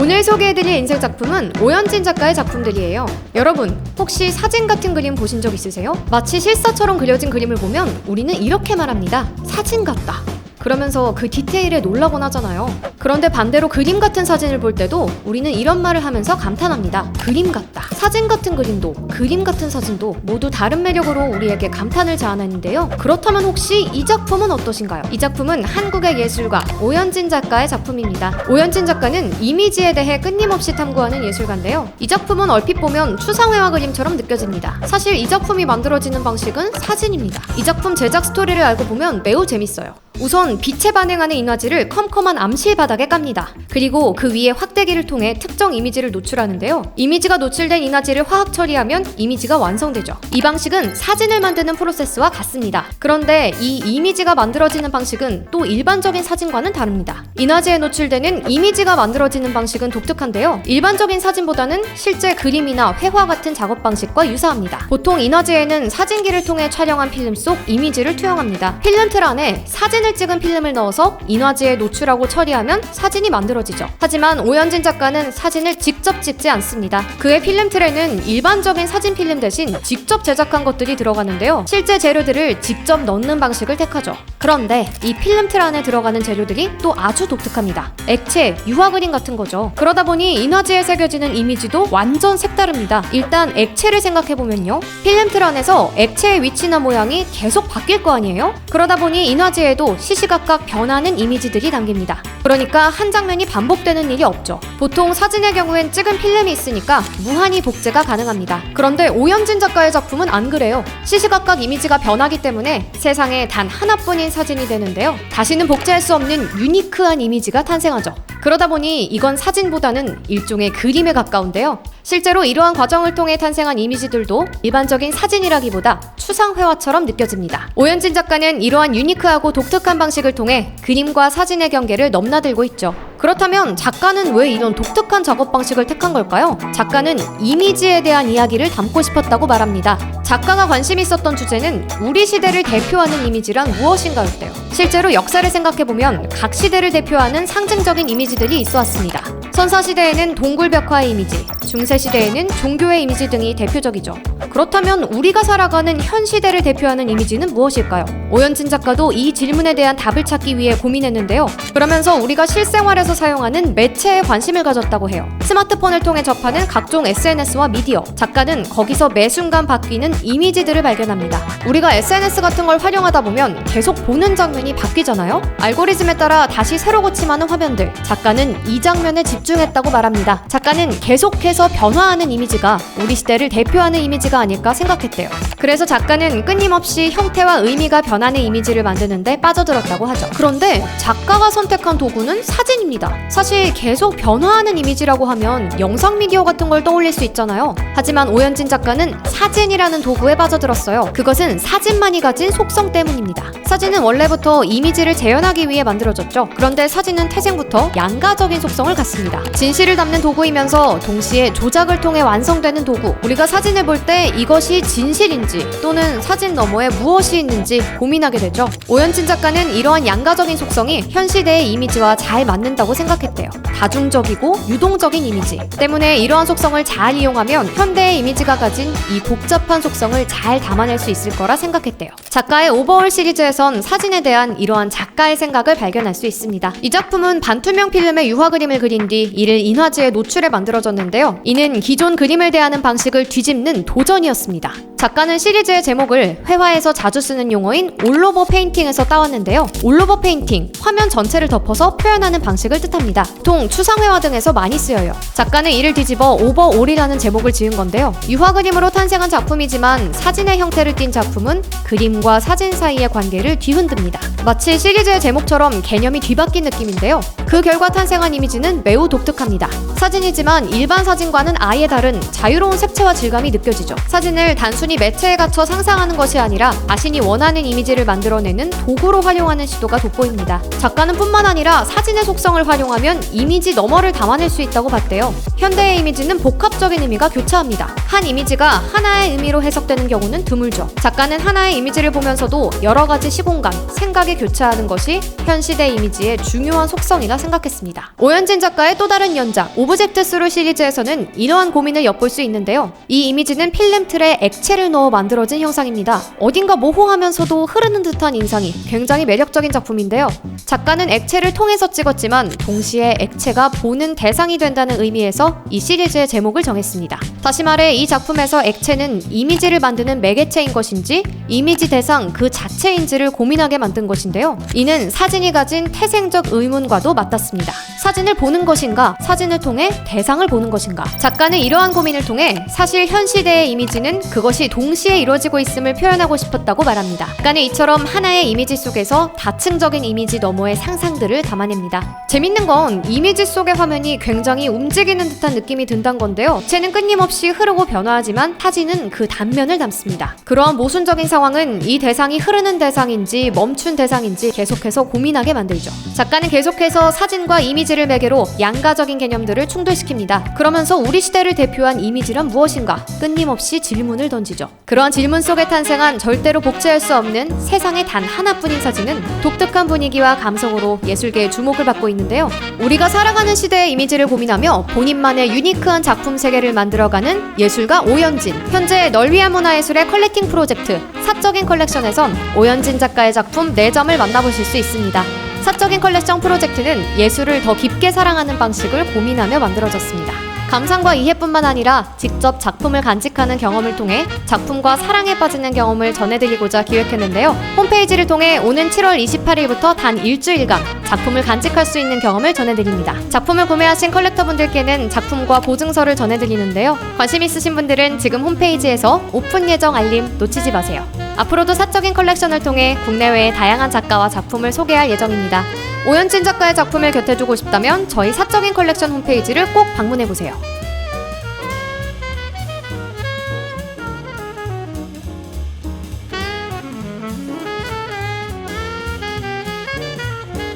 오늘 소개해드릴 인생 작품은 오현진 작가의 작품들이에요. 여러분, 혹시 사진 같은 그림 보신 적 있으세요? 마치 실사처럼 그려진 그림을 보면 우리는 이렇게 말합니다. 사진 같다. 그러면서 그 디테일에 놀라곤 하잖아요. 그런데 반대로 그림 같은 사진을 볼 때도 우리는 이런 말을 하면서 감탄합니다. 그림 같다. 사진 같은 그림도, 그림 같은 사진도 모두 다른 매력으로 우리에게 감탄을 자아내는데요. 그렇다면 혹시 이 작품은 어떠신가요? 이 작품은 한국의 예술가 오현진 작가의 작품입니다. 오현진 작가는 이미지에 대해 끊임없이 탐구하는 예술가인데요. 이 작품은 얼핏 보면 추상회화 그림처럼 느껴집니다. 사실 이 작품이 만들어지는 방식은 사진입니다. 이 작품 제작 스토리를 알고 보면 매우 재밌어요. 우선 빛에 반응하는 인화지를 컴컴한 암실 바닥에 깝니다. 그리고 그 위에 확대기를 통해 특정 이미지를 노출하는데요. 이미지가 노출된 인화지를 화학 처리하면 이미지가 완성되죠. 이 방식은 사진을 만드는 프로세스와 같습니다. 그런데 이 이미지가 만들어지는 방식은 또 일반적인 사진과는 다릅니다. 인화지에 노출되는 이미지가 만들어지는 방식은 독특한데요. 일반적인 사진보다는 실제 그림이나 회화 같은 작업 방식과 유사합니다. 보통 인화지에는 사진기를 통해 촬영한 필름 속 이미지를 투영합니다. 필름 틀 안에 사진을 찍은 필름을 넣어서 인화지에 노출하고 처리하면 사진이 만들어지죠. 하지만 오현진 작가는 사진을 직접 찍지 않습니다. 그의 필름 틀에는 일반적인 사진 필름 대신 직접 제작한 것들이 들어가는데요. 실제 재료들을 직접 넣는 방식을 택하죠. 그런데 이 필름 틀 안에 들어가는 재료들이 또 아주 독특합니다. 액체, 유화 그림 같은 거죠. 그러다 보니 인화지에 새겨지는 이미지도 완전 색다릅니다. 일단 액체를 생각해보면요. 필름 틀 안에서 액체의 위치나 모양이 계속 바뀔 거 아니에요? 그러다 보니 인화지에도 시시각각 변하는 이미지들이 담깁니다. 그러니까 한 장면이 반복되는 일이 없죠. 보통 사진의 경우엔 찍은 필름이 있으니까 무한히 복제가 가능합니다. 그런데 오현진 작가의 작품은 안 그래요. 시시각각 이미지가 변하기 때문에 세상에 단 하나뿐인 사진이 되는데요. 다시는 복제할 수 없는 유니크한 이미지가 탄생하죠. 그러다 보니 이건 사진보다는 일종의 그림에 가까운데요. 실제로 이러한 과정을 통해 탄생한 이미지들도 일반적인 사진이라기보다 추상회화처럼 느껴집니다. 오현진 작가는 이러한 유니크하고 독특한 방식을 통해 그림과 사진의 경계를 넘나들고 있죠. 그렇다면 작가는 왜 이런 독특한 작업 방식을 택한 걸까요? 작가는 이미지에 대한 이야기를 담고 싶었다고 말합니다. 작가가 관심 있었던 주제는 우리 시대를 대표하는 이미지란 무엇인가였대요. 실제로 역사를 생각해보면 각 시대를 대표하는 상징적인 이미지들이 있어 왔습니다. 선사시대에는 동굴벽화의 이미지, 중세시대에는 종교의 이미지 등이 대표적이죠. 그렇다면 우리가 살아가는 현 시대를 대표하는 이미지는 무엇일까요? 오현진 작가도 이 질문에 대한 답을 찾기 위해 고민했는데요. 그러면서 우리가 실생활에서 사용하는 매체에 관심을 가졌다고 해요. 스마트폰을 통해 접하는 각종 SNS와 미디어. 작가는 거기서 매 순간 바뀌는 이미지들을 발견합니다. 우리가 SNS 같은 걸 활용하다 보면 계속 보는 장면이 바뀌잖아요? 알고리즘에 따라 다시 새로 고침하는 화면들. 작가는 이 장면에 집중했다고 말합니다. 작가는 계속해서 변화하는 이미지가 우리 시대를 대표하는 이미지가 아닐까 생각했대요. 그래서 작가는 끊임없이 형태와 의미가 변하는 이미지를 만드는데 빠져들었다고 하죠. 그런데 작가가 선택한 도구는 사진입니다. 사실 계속 변화하는 이미지라고 하면 영상 미디어 같은 걸 떠올릴 수 있잖아요. 하지만 오현진 작가는 사진이라는 도구에 빠져들었어요. 그것은 사진만이 가진 속성 때문입니다. 사진은 원래부터 이미지를 재현하기 위해 만들어졌죠. 그런데 사진은 태생부터 양가적인 속성을 갖습니다. 진실을 담는 도구이면서 동시에 조작을 통해 완성되는 도구. 우리가 사진을 볼 때 이것이 진실인지 또는 사진 너머에 무엇이 있는지 고민하게 되죠. 오현진 작가는 이러한 양가적인 속성이 현 시대의 이미지와 잘 맞는다고 생각했대요. 다중적이고 유동적인 이미지 때문에 이러한 속성을 잘 이용하면 현대의 이미지가 가진 이 복잡한 속성을 잘 담아낼 수 있을 거라 생각했대요. 작가의 오버홀 시리즈에선 사진에 대한 이러한 작가의 생각을 발견할 수 있습니다. 이 작품은 반투명 필름의 유화 그림을 그린 뒤 이를 인화지에 노출해 만들어졌는데요. 이는 기존 그림을 대하는 방식을 뒤집는 도전이었습니다. 작가는 시리즈의 제목을 회화에서 자주 쓰는 용어인 올로버 페인팅에서 따왔는데요. 올로버 페인팅, 화면 전체를 덮어서 표현하는 방식을 뜻합니다. 보통 추상회화 등에서 많이 쓰여요. 작가는 이를 뒤집어 오버올이라는 제목을 지은 건데요. 유화 그림으로 탄생한 작품이지만 사진의 형태를 띈 작품은 그림과 사진 사이의 관계를 뒤흔듭니다. 마치 시리즈의 제목처럼 개념이 뒤바뀐 느낌인데요. 그 결과 탄생한 이미지는 매우 독특합니다. 사진이지만 일반 사진과는 아예 다른 자유로운 색채와 질감이 느껴지죠. 사진을 단순히 매체에 갇혀 상상하는 것이 아니라 자신이 원하는 이미지를 만들어내는 도구로 활용하는 시도가 돋보입니다. 작가는 뿐만 아니라 사진의 속성을 활용하면 이미지 너머를 담아낼 수 있다고 봤대요. 현대의 이미지는 복합적인 의미가 교차합니다. 한 이미지가 하나의 의미로 해석되는 경우는 드물죠. 작가는 하나의 이미지를 보면서도 여러 가지 시공간, 생각이 교차하는 것이 현 시대 이미지의 중요한 속성이 라 생각했습니다. 오현진 작가의 또 다른 연작 오브젝트 스루 시리즈에서는 이러한 고민을 엿볼 수 있는데요. 이 이미지는 필름 틀에 액체를 넣어 만들어진 형상입니다. 어딘가 모호하면서도 흐르는 듯한 인상이 굉장히 매력적인 작품인데요. 작가는 액체를 통해서 찍었지만 동시에 액체가 보는 대상이 된다는 의미에서 이 시리즈의 제목을 정했습니다. 다시 말해 이 작품에서 액체는 이미지를 만드는 매개체인 것인지 이미지 대상 그 자체인지를 고민하게 만든 것인데요. 이는 사진이 가진 태생적 의문과도 맞 닿습니다. 사진을 보는 것인가, 사진을 통해 대상을 보는 것인가. 작가는 이러한 고민을 통해 사실 현 시대의 이미지는 그것이 동시에 이루어지고 있음을 표현하고 싶었다고 말합니다. 작가는 이처럼 하나의 이미지 속에서 다층적인 이미지 너머의 상상들을 담아냅니다. 재밌는 건 이미지 속의 화면이 굉장히 움직이는 듯한 느낌이 든다는 건데요. 채는 끊임없이 흐르고 변화하지만 사진은 그 단면을 담습니다. 그러한 모순적인 상황은 이 대상이 흐르는 대상인지 멈춘 대상인지 계속해서 고민하게 만들죠. 작가는 계속해서 사진과 이미지를 매개로 양가적인 개념들을 충돌시킵니다. 그러면서 우리 시대를 대표한 이미지란 무엇인가 끊임없이 질문을 던지죠. 그러한 질문 속에 탄생한 절대로 복제할 수 없는 세상에 단 하나뿐인 사진은 독특한 분위기와 감성으로 예술계의 주목을 받고 있는데요. 우리가 살아가는 시대의 이미지를 고민하며 본인만의 유니크한 작품 세계를 만들어가는 예술가 오연진. 현재 널 위한 문화예술의 컬렉팅 프로젝트 사적인 컬렉션에선 오연진 작가의 작품 4점을 만나보실 수 있습니다. 사적인 컬렉션 프로젝트는 예술을 더 깊게 사랑하는 방식을 고민하며 만들어졌습니다. 감상과 이해뿐만 아니라 직접 작품을 간직하는 경험을 통해 작품과 사랑에 빠지는 경험을 전해드리고자 기획했는데요. 홈페이지를 통해 오는 7월 28일부터 단 일주일간 작품을 간직할 수 있는 경험을 전해드립니다. 작품을 구매하신 컬렉터분들께는 작품과 보증서를 전해드리는데요. 관심 있으신 분들은 지금 홈페이지에서 오픈 예정 알림 놓치지 마세요. 앞으로도 사적인 컬렉션을 통해 국내외의 다양한 작가와 작품을 소개할 예정입니다. 오연진 작가의 작품을 곁에 두고 싶다면 저희 사적인 컬렉션 홈페이지를 꼭 방문해 보세요.